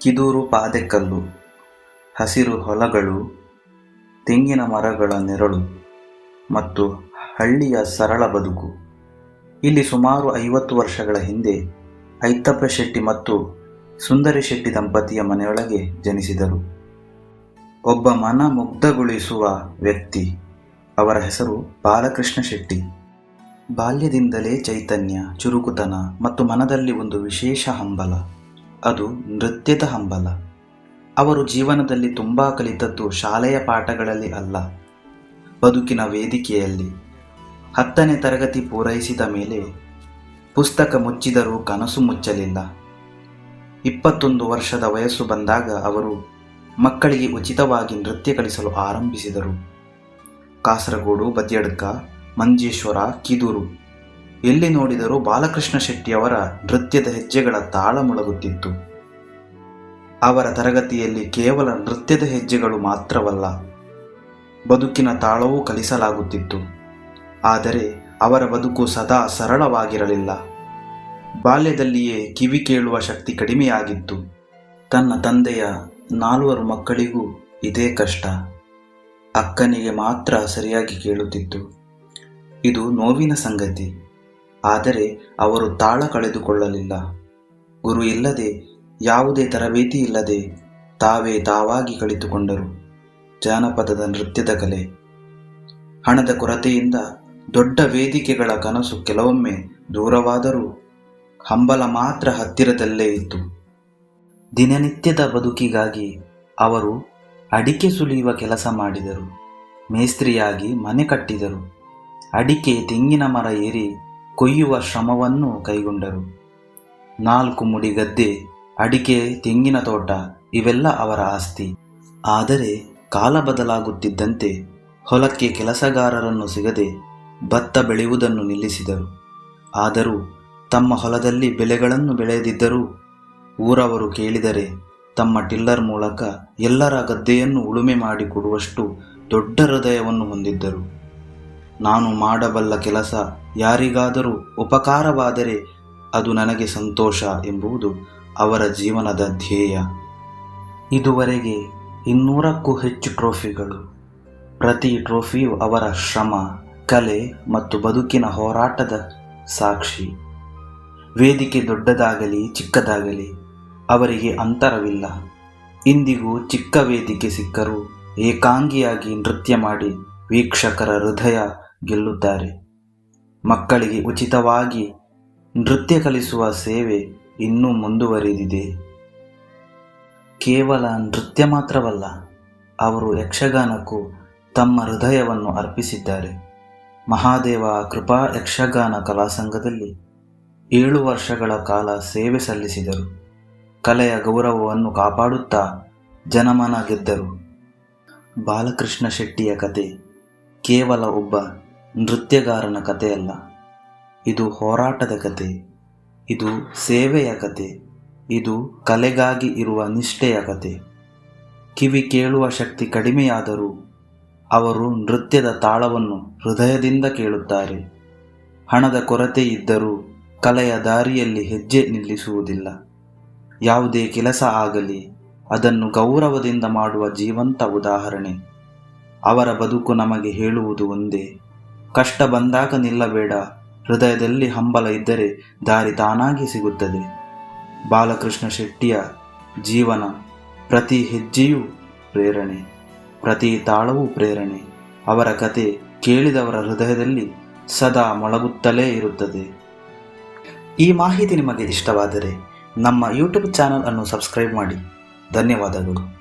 ಕಿದೂರು ಪಾದೆಕಲ್ಲು, ಹಸಿರು ಹೊಲಗಳು, ತೆಂಗಿನ ಮರಗಳ ನೆರಳು ಮತ್ತು ಹಳ್ಳಿಯ ಸರಳ ಬದುಕು. ಇಲ್ಲಿ ಸುಮಾರು ಐವತ್ತು ವರ್ಷಗಳ ಹಿಂದೆ ಐತಪ್ಪ ಶೆಟ್ಟಿ ಮತ್ತು ಸುಂದರಿ ಶೆಟ್ಟಿ ದಂಪತಿಯ ಮನೆಯೊಳಗೆ ಜನಿಸಿದರು. ಒಬ್ಬ ಮನ ಮುಗ್ಧಗೊಳಿಸುವ ವ್ಯಕ್ತಿ. ಅವರ ಹೆಸರು ಬಾಲಕೃಷ್ಣ ಶೆಟ್ಟಿ. ಬಾಲ್ಯದಿಂದಲೇ ಚೈತನ್ಯ, ಚುರುಕುತನ ಮತ್ತು ಮನದಲ್ಲಿ ಒಂದು ವಿಶೇಷ ಹಂಬಲ. ಅದು ನೃತ್ಯದ ಹಂಬಲ. ಅವರು ಜೀವನದಲ್ಲಿ ತುಂಬ ಕಲಿತದ್ದು ಶಾಲೆಯ ಪಾಠಗಳಲ್ಲಿ ಅಲ್ಲ. ಬದುಕಿನ ವೇದಿಕೆಯಲ್ಲಿ ಹತ್ತನೇ ತರಗತಿ ಪೂರೈಸಿದ ಮೇಲೆ ಪುಸ್ತಕ ಮುಚ್ಚಿದರೂ ಕನಸು ಮುಚ್ಚಲಿಲ್ಲ. ಇಪ್ಪತ್ತೊಂದು ವರ್ಷದ ವಯಸ್ಸು ಬಂದಾಗ ಅವರು ಮಕ್ಕಳಿಗೆ ಉಚಿತವಾಗಿ ನೃತ್ಯ ಕಲಿಸಲು ಆರಂಭಿಸಿದರು. ಕಾಸರಗೋಡು, ಬದಿಯಡ್ಕ, ಮಂಜೇಶ್ವರ, ಕಿದೂರು. ಎಲ್ಲಿ ನೋಡಿದರೂ ಬಾಲಕೃಷ್ಣ ಶೆಟ್ಟಿಯವರ ನೃತ್ಯದ ಹೆಜ್ಜೆಗಳ ತಾಳ ಮೊಳಗುತ್ತಿತ್ತು. ಅವರ ತರಗತಿಯಲ್ಲಿ ಕೇವಲ ನೃತ್ಯದ ಹೆಜ್ಜೆಗಳು ಮಾತ್ರವಲ್ಲ, ಬದುಕಿನ ತಾಳವೂ ಕಲಿಸಲಾಗುತ್ತಿತ್ತು. ಆದರೆ ಅವರ ಬದುಕು ಸದಾ ಸರಳವಾಗಿರಲಿಲ್ಲ. ಬಾಲ್ಯದಲ್ಲಿಯೇ ಕಿವಿ ಕೇಳುವ ಶಕ್ತಿ ಕಡಿಮೆಯಾಗಿತ್ತು. ತನ್ನ ತಂದೆಯ ನಾಲ್ವರು ಮಕ್ಕಳಿಗೂ ಇದೇ ಕಷ್ಟ. ಅಕ್ಕನಿಗೆ ಮಾತ್ರ ಸರಿಯಾಗಿ ಕೇಳುತ್ತಿತ್ತು. ಇದು ನೋವಿನ ಸಂಗತಿ. ಆದರೆ ಅವರು ತಾಳ ಕಳೆದುಕೊಳ್ಳಲಿಲ್ಲ. ಗುರು ಇಲ್ಲದೆ, ಯಾವುದೇ ತರಬೇತಿ ಇಲ್ಲದೆ ತಾವೇ ತಾವಾಗಿ ಕಲಿತುಕೊಂಡರು ಜಾನಪದದ ನೃತ್ಯದ ಕಲೆ. ಹಣದ ಕೊರತೆಯಿಂದ ದೊಡ್ಡ ವೇದಿಕೆಗಳ ಕನಸು ಕೆಲವೊಮ್ಮೆ ದೂರವಾದರೂ ಹಂಬಲ ಮಾತ್ರ ಹತ್ತಿರದಲ್ಲೇ ಇತ್ತು. ದಿನನಿತ್ಯದ ಬದುಕಿಗಾಗಿ ಅವರು ಅಡಿಕೆ ಸುಲಿಯುವ ಕೆಲಸ ಮಾಡಿದರು. ಮೇಸ್ತ್ರಿಯಾಗಿ ಮನೆ ಕಟ್ಟಿದರು. ಅಡಿಕೆ ತೆಂಗಿನ ಮರ ಏರಿ ಕೊಯ್ಯುವ ಶ್ರಮವನ್ನು ಕೈಗೊಂಡರು. ನಾಲ್ಕು ಮುಡಿ ಗದ್ದೆ, ಅಡಿಕೆ, ತೆಂಗಿನ ತೋಟ ಇವೆಲ್ಲ ಅವರ ಆಸ್ತಿ. ಆದರೆ ಕಾಲ ಬದಲಾಗುತ್ತಿದ್ದಂತೆ ಹೊಲಕ್ಕೆ ಕೆಲಸಗಾರರನ್ನು ಸಿಗದೆ ಭತ್ತ ಬೆಳೆಯುವುದನ್ನು ನಿಲ್ಲಿಸಿದರು. ಆದರೂ ತಮ್ಮ ಹೊಲದಲ್ಲಿ ಬೆಳೆಗಳನ್ನು ಬೆಳೆಯದಿದ್ದರೂ ಊರವರು ಕೇಳಿದರೆ ತಮ್ಮ ಟಿಲ್ಲರ್ ಮೂಲಕ ಎಲ್ಲರ ಗದ್ದೆಯನ್ನು ಉಳುಮೆ ಮಾಡಿಕೊಡುವಷ್ಟು ದೊಡ್ಡ ಹೃದಯವನ್ನು ಹೊಂದಿದ್ದರು. ನಾನು ಮಾಡಬಲ್ಲ ಕೆಲಸ ಯಾರಿಗಾದರೂ ಉಪಕಾರವಾದರೆ ಅದು ನನಗೆ ಸಂತೋಷ ಎಂಬುದು ಅವರ ಜೀವನದ ಧ್ಯೇಯ. ಇದುವರೆಗೆ ಇನ್ನೂರಕ್ಕೂ ಹೆಚ್ಚು ಟ್ರೋಫಿಗಳು. ಪ್ರತಿ ಟ್ರೋಫಿಯು ಅವರ ಶ್ರಮ, ಕಲೆ ಮತ್ತು ಬದುಕಿನ ಹೋರಾಟದ ಸಾಕ್ಷಿ. ವೇದಿಕೆ ದೊಡ್ಡದಾಗಲಿ, ಚಿಕ್ಕದಾಗಲಿ, ಅವರಿಗೆ ಅಂತರವಿಲ್ಲ. ಇಂದಿಗೂ ಚಿಕ್ಕ ವೇದಿಕೆ ಸಿಕ್ಕರೂ ಏಕಾಂಗಿಯಾಗಿ ನೃತ್ಯ ಮಾಡಿ ವೀಕ್ಷಕರ ಹೃದಯ ಗೆಲ್ಲುತ್ತಾರೆ. ಮಕ್ಕಳಿಗೆ ಉಚಿತವಾಗಿ ನೃತ್ಯ ಕಲಿಸುವ ಸೇವೆ ಇನ್ನೂ ಮುಂದುವರಿದಿದೆ. ಕೇವಲ ನೃತ್ಯ ಮಾತ್ರವಲ್ಲ, ಅವರು ಯಕ್ಷಗಾನಕ್ಕೂ ತಮ್ಮ ಹೃದಯವನ್ನು ಅರ್ಪಿಸಿದ್ದಾರೆ. ಮಹಾದೇವ ಕೃಪಾ ಯಕ್ಷಗಾನ ಕಲಾಸಂಘದಲ್ಲಿ ಏಳು ವರ್ಷಗಳ ಕಾಲ ಸೇವೆ ಸಲ್ಲಿಸಿದರು. ಕಲೆಯ ಗೌರವವನ್ನು ಕಾಪಾಡುತ್ತಾ ಜನಮನ ಗೆದ್ದರು. ಬಾಲಕೃಷ್ಣ ಶೆಟ್ಟಿಯ ಕತೆ ಕೇವಲ ಒಬ್ಬ ನೃತ್ಯಗಾರನ ಕಥೆಯಲ್ಲ. ಇದು ಹೋರಾಟದ ಕತೆ ಇದು ಸೇವೆಯ ಕತೆ ಇದು ಕಲೆಗಾಗಿ ಇರುವ ನಿಷ್ಠೆಯ ಕತೆ ಕಿವಿ ಕೇಳುವ ಶಕ್ತಿ ಕಡಿಮೆಯಾದರೂ ಅವರು ನೃತ್ಯದ ತಾಳವನ್ನು ಹೃದಯದಿಂದ ಕೇಳುತ್ತಾರೆ. ಹಣದ ಕೊರತೆ ಇದ್ದರೂ ಕಲೆಯ ದಾರಿಯಲ್ಲಿ ಹೆಜ್ಜೆ ನಿಲ್ಲಿಸುವುದಿಲ್ಲ. ಯಾವುದೇ ಕೆಲಸ ಆಗಲಿ, ಅದನ್ನು ಗೌರವದಿಂದ ಮಾಡುವ ಜೀವಂತ ಉದಾಹರಣೆ. ಅವರ ಬದುಕು ನಮಗೆ ಹೇಳುವುದು ಒಂದೇ. ಕಷ್ಟ ಬಂದಾಗ ನಿಲ್ಲಬೇಡ. ಹೃದಯದಲ್ಲಿ ಹಂಬಲ ಇದ್ದರೆ ದಾರಿ ತಾನಾಗಿ ಸಿಗುತ್ತದೆ. ಬಾಲಕೃಷ್ಣ ಶೆಟ್ಟಿಯ ಜೀವನ ಪ್ರತಿ ಹೆಜ್ಜೆಯೂ ಪ್ರೇರಣೆ, ಪ್ರತಿ ತಾಳವೂ ಪ್ರೇರಣೆ. ಅವರ ಕತೆ ಕೇಳಿದವರ ಹೃದಯದಲ್ಲಿ ಸದಾ ಮೊಳಗುತ್ತಲೇ ಇರುತ್ತದೆ. ಈ ಮಾಹಿತಿ ನಿಮಗೆ ಇಷ್ಟವಾದರೆ ನಮ್ಮ ಯೂಟ್ಯೂಬ್ ಚಾನಲ್ ಅನ್ನು ಸಬ್ಸ್ಕ್ರೈಬ್ ಮಾಡಿ. ಧನ್ಯವಾದಗಳು.